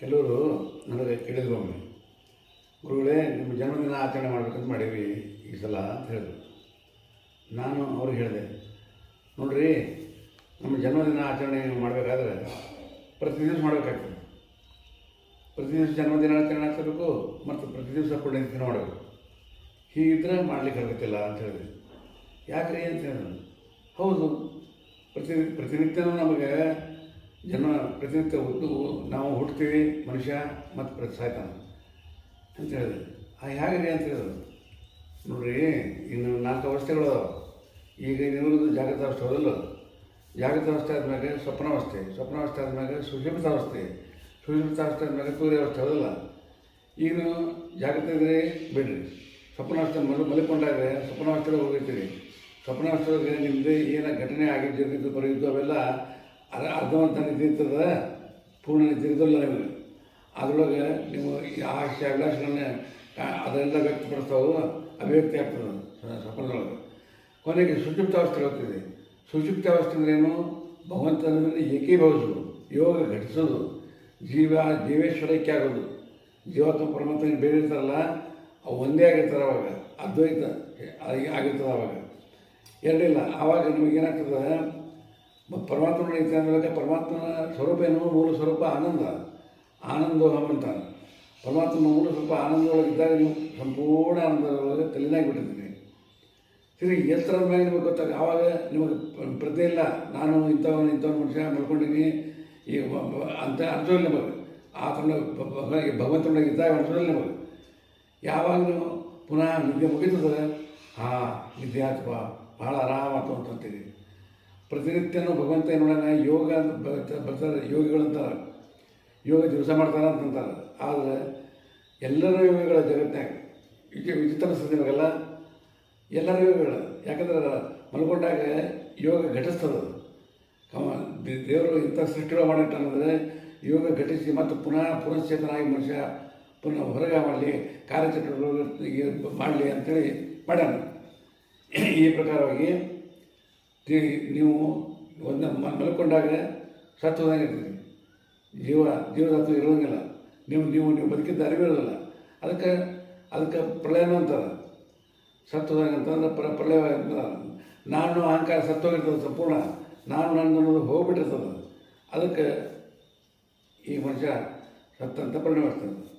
ಕೆಲವರು ನನಗೆ ಕೇಳಿದ್ರು ಒಮ್ಮೆ, ಗುರುಗಳೇ, ನಿಮ್ಮ ಜನ್ಮದಿನ ಆಚರಣೆ ಮಾಡಬೇಕಂತ ಮಾಡೀವಿ ಈ ಸಲ ಅಂತ ಹೇಳಿದ್ರು. ನಾನು ಅವ್ರಿಗೆ ಹೇಳಿದೆ, ನೋಡ್ರಿ, ನಮ್ಮ ಜನ್ಮದಿನ ಆಚರಣೆ ಮಾಡಬೇಕಾದ್ರೆ ಪ್ರತಿ ದಿವಸ ಮಾಡಬೇಕಾಗ್ತದೆ. ಪ್ರತಿ ದಿವಸ ಜನ್ಮದಿನ ಆಚರಣೆ ಆಗ್ತಿರ್ಬೇಕು ಮತ್ತು ಪ್ರತಿ ದಿವಸ ಅಂತ ಮಾಡಬೇಕು. ಹೀಗಿದ್ರೆ ಮಾಡ್ಲಿಕ್ಕೆ ಆಗುತ್ತಿಲ್ಲ ಅಂತ ಹೇಳಿದೆ. ಯಾಕ್ರಿ ಅಂತ ಹೇಳಿದ್ರು. ಹೌದು, ಪ್ರತಿ, ಪ್ರತಿನಿತ್ಯನೂ ನಮಗೆ ಜನ್ಮ ಪ್ರತಿನಿತ್ಯ ಹುಟ್ಟು ನಾವು ಹುಟ್ತೀವಿ ಮನುಷ್ಯ ಮತ್ತು ಪ್ರತಿ ಸಾಯ್ತಾನೆ ಅಂತ ಹೇಳಿದೆ ಆ ಹೇಗೆ ಅಂತ ಹೇಳಿದ್ರು. ನೋಡ್ರಿ, ಇನ್ನು ನಾಲ್ಕು ಅವಸ್ಥೆಗಳು ಈಗ ನಿಮ್ಮದು ಜಾಗೃತ ಅವಸ್ಥೆ ಹೋದಲ್ಲ ಜಾಗೃತ ಅವಸ್ಥೆ ಆದ್ಮೇಲೆ ಸ್ವಪ್ನಾವಸ್ಥೆ. ಸ್ವಪ್ನಾವಸ್ಥೆ ಆದ್ಮೇಲೆ ಸುಷುಪ್ತಾವಸ್ಥೆ ಆದಮೇಲೆ ಆದ್ಮೇಲೆ ಸೂರ್ಯಾವಸ್ಥೆ ಹೋದಲ್ಲ? ಈಗ ಜಾಗೃತ ಇದ್ರೆ ಬಿಡ್ರಿ. ಸ್ವಪ್ನಾವಸ್ಥೆ ಮಲ ಮಲ್ಕೊಂಡಾಗ ಸ್ವಪ್ನಾವಸ್ಥೆಗೆ ಹೋಗಿರ್ತೀರಿ. ಸ್ವಪ್ನಾವಸ್ಥೆಗೆ ನಿಮ್ಮದು ಏನೋ ಘಟನೆ ಆಗಿದ್ದು ಬರೆಯಿದ್ದು ಅವೆಲ್ಲ ಅದ ಅರ್ಧವಂತ ನಿದ್ದೆ ಇರ್ತದ, ಪೂರ್ಣ ನಿದ್ದೆ ಇರೋದಿಲ್ಲ ನಿಮಗೆ. ಅದರೊಳಗೆ ನೀವು ಆಶೆ ಅಭಿಲಾಷೆಗಳನ್ನ ಅದರಿಂದ ವ್ಯಕ್ತಪಡಿಸ್ತಾವು ಅಭಿವ್ಯಕ್ತಿ ಆಗ್ತದೆ ಸಪನೊಳಗೆ ಕೊನೆಗೆ ಸುಷುಪ್ತಾವಸ್ಥೆ ಹೋಗ್ತಿದೆ ಸುಷುಪ್ತಾವಸ್ಥೆ ಅಂದ್ರೇನು ಭಗವಂತನಲ್ಲಿ ಏಕೀಭವಿಸೋದು ಯೋಗ ಘಟಿಸೋದು, ಜೀವ ಜೀವೇಶ್ವರಕ್ಕೆ ಆಗೋದು. ಜೀವಾತ್ಮ ಪರಮಾತ್ಮ ಬೇರೆ ಇರ್ತಾರಲ್ಲ, ಅವು ಒಂದೇ ಆಗಿರ್ತಾರೆ ಅವಾಗ, ಅದ್ವೈತ ಆಗಿ- ಆಗಿರ್ತದೆ ಅವಾಗ. ಎರಡಿಲ್ಲ, ಆವಾಗ ನಿಮಗೇನಾಗ್ತದೆ ಪರಮಾತ್ಮನ ಅಂದಾಗ ಪರಮಾತ್ಮನ ಸ್ವರೂಪ ಏನು ಮೂಲ ಸ್ವರೂಪ ಆನಂದ. ಆನಂದೋಹಂ ಅಂತಾನೆ ಪರಮಾತ್ಮನ ಮೂಲ ಸ್ವರೂಪ ಆನಂದದೊಳಗಿದ್ದಾಗ ನೀವು ಸಂಪೂರ್ಣ ಆನಂದದೊಳಗೆ ತಲೆನಾಗಿ ಬಿಟ್ಟಿದ್ದೀನಿ ಸರಿ, ಎತ್ತರ ಮೇಲೆ ನಿಮಗೆ ಗೊತ್ತಾಗ ಆವಾಗ ನಿಮಗೆ ಪ್ರತಿ ಇಲ್ಲ. ನಾನು ಇಂಥವನು ಇಂಥವ್ ಮನುಷ್ಯ ಮಾಡ್ಕೊಂಡಿನಿ ಈ ಅಂತ ಅನ್ಸೋಲ್ಲ ನಿಮಗೆ. ಆತನ ಭಗವಂತನೊಳಗೆ ಇದ್ದಾಗ ಅನ್ಸೋಲ್ಲ ನಿಮಗೆ. ಯಾವಾಗ ನೀವು ಪುನಃ ನಿದ್ದೆ ಮುಗಿತದೆ ಹಾಂ ನಿದ್ದೆ ಆತಪ್ಪ ಭಾಳ ಆರಾಮಾತು ಅಂತಂತೀರಿ ಪ್ರತಿನಿತ್ಯನೂ ಭಗವಂತ ಏನು ಮಾಡೋಣ ಯೋಗ ಬರ್ತಾರೆ ಯೋಗಿಗಳಂತಾರೆ ಯೋಗ ದಿವಸ ಮಾಡ್ತಾರೆ ಅಂತಂತಾರೆ ಆದರೆ ಎಲ್ಲರ ಯೋಗಿಗಳ ಜಗತ್ತಿನಾಗ ಇದು ವಿಚಿತ್ರ ಅನಿಸ್ತದೆ ನಿಮಗೆಲ್ಲ, ಎಲ್ಲರ ಯೋಗಗಳು. ಯಾಕಂದ್ರೆ ಮಲ್ಕೊಂಡಾಗ ಯೋಗ ಘಟಿಸ್ತದೆ. ಕಮ ದೇವರು ಇಂಥ ಸೃಷ್ಟಿಗಳು ಮಾಡಿಟ್ಟಂದರೆ ಯೋಗ ಘಟಿಸಿ ಮತ್ತು ಪುನಃ ಪುನಶ್ಚೇತನಾಗಿ ಮನುಷ್ಯ ಪುನಃ ಹೊರಗೆ ಮಾಡಲಿ ಕಾರ್ಯಚಟುವಟಿಕೆ ಮಾಡಲಿ ಅಂತೇಳಿ ಮಾಡ್ಯಾನ. ಈ ಪ್ರಕಾರವಾಗಿ ನೀವು ಒಂದು ಮಲ್ಕೊಂಡಾಗ ಸತ್ವದಂಗೆ ಇರ್ತೀರಿ. ಜೀವ ಜೀವದತ್ವ ಇರೋಂಗಿಲ್ಲ ನೀವು ನೀವು ನೀವು ಬದುಕಿದ್ದ ಅರಿವಿರೋದಿಲ್ಲ ಅದಕ್ಕೆ ಅದಕ್ಕೆ ಪ್ರಳಯನೂ ಅಂತಾರೆ. ಸತ್ವದಾಗ ಅಂತಂದ್ರೆ ಪ್ರ, ಪ್ರಳಯ ನಾನು ಅಹಂಕಾರ ಸತ್ತೋಗಿರ್ತದೆ ಸಂಪೂರ್ಣ. ನಾನು ನನ್ನ ಅನ್ನೋದು ಹೋಗ್ಬಿಟ್ಟಿರ್ತದೆ. ಅದಕ್ಕೆ ಈ ಮನುಷ್ಯ ಸತ್ತಂತ ಪರಿಣಮಿಸ್ತದೆ